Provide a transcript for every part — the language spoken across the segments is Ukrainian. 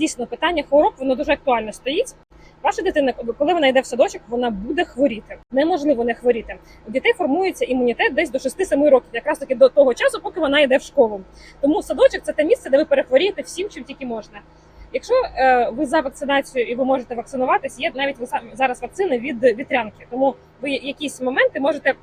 Дійсно, питання хвороб воно дуже актуально стоїть. Ваша дитина, коли вона йде в садочок, вона буде хворіти. Неможливо не хворіти. У дітей формується імунітет десь до 6-7 років, якраз таки до того часу, поки вона йде в школу. Тому садочок це те місце, де ви перехворієте всім, чим тільки можна. Якщо е, ви за вакцинацію і ви можете вакцинуватись, є навіть зараз вакцини від вітрянки, тому ви якісь моменти можете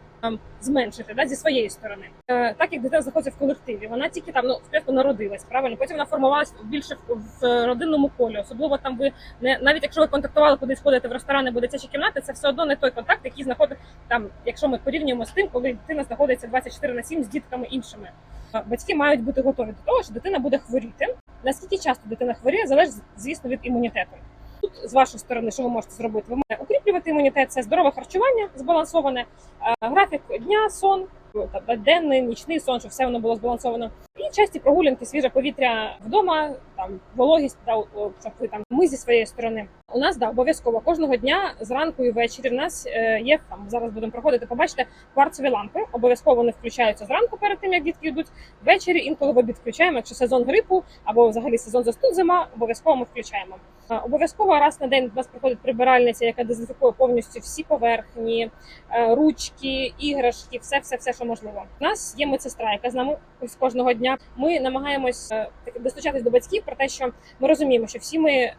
зменшити да, зі своєї сторони. Е, так як дитина знаходиться в колективі, вона тільки там ну спочатку народилась, правильно, потім вона формувалась більше в, в родинному колі. Особливо там ви не навіть якщо ви контактували кудись ходите в ресторани або дитячі кімнати, це все одно не той контакт, який знаходить там, якщо ми порівнюємо з тим, коли дитина знаходиться 24 на 7 з дітками іншими. Е, Батьки мають бути готові до того, що дитина буде хворіти. Наскільки часто дитина хворіє, залежить, звісно, від імунітету. З вашої сторони, що ви можете зробити? Ви можете укріплювати імунітет, це здорове харчування збалансоване, е, графік дня, сон, там, денний, нічний сон, щоб все воно було збалансовано. І часті прогулянки, свіже повітря вдома, там вологість, та щоб ви там ми зі своєї сторони. У нас да обов'язково кожного дня зранку і ввечері. В нас е, є там зараз будемо проходити. Побачите кварцеві лампи. Обов'язково вони включаються зранку перед тим, як дітки йдуть. Ввечері інколи в обід включаємо. Якщо сезон грипу або взагалі сезон застуд зима, обов'язково ми включаємо. Обов'язково раз на день до нас приходить прибиральниця, яка дезінфікує повністю всі поверхні, е, ручки, іграшки, все, все, все, що можливо. У нас є медсестра, яка з нами ось кожного дня. Ми намагаємось е, достучатись до батьків про те, що ми розуміємо, що всі ми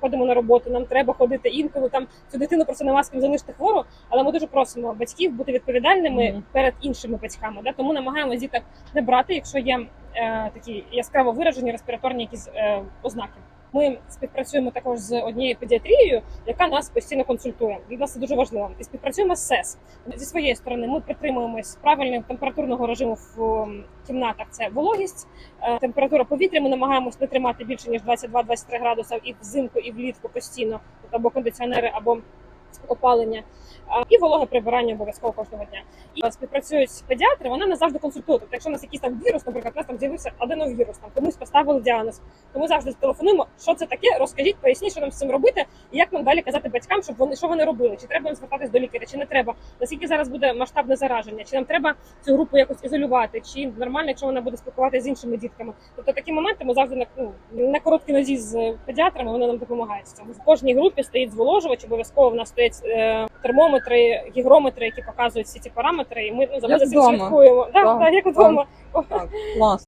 ходимо на роботу, нам треба ходити інколи там цю дитину просто нема з ким залишити хвору, але ми дуже просимо батьків бути відповідальними Мгм. перед іншими батьками. Да? Тому намагаємося діток не брати, якщо є е, такі яскраво виражені респіраторні якісь е, ознаки. Ми співпрацюємо також з однією педіатрією, яка нас постійно консультує. Для нас це дуже важливо. І співпрацюємо з СЕС. Зі своєї сторони ми притримуємось правильного температурного режиму в кімнатах. Це вологість, е, температура повітря. Ми намагаємось не тримати більше ніж 22-23 градуса і взимку, і влітку постійно, тобто або кондиціонери, або опалення. І вологе прибирання обов'язково кожного дня. І е, співпрацюють педіатри, вони нас завжди консультують. Тобто, якщо у нас якийсь там вірус, наприклад, у нас там з'явився аденовірус, там комусь поставили діагноз, то ми завжди телефонуємо, що це таке, розкажіть, поясніть, що нам з цим робити, і як нам далі казати батькам, щоб вони що вони робили, чи треба їм звертатись до лікаря, чи не треба, наскільки зараз буде масштабне зараження, чи нам треба цю групу якось ізолювати, чи нормально, якщо вона буде спілкуватися з іншими дітками. Тобто такі моменти ми завжди на, ну, на короткій нозі з педіатрами вони нам допомагають в. Кожній групі стоїть зволожувач, обов'язково в нас стоять е, термометри, гігрометри, які показують всі ці параметри, і ми ну, за ми Як за цим вдома. слідкуємо. Да, Так, як вдома. Так, клас.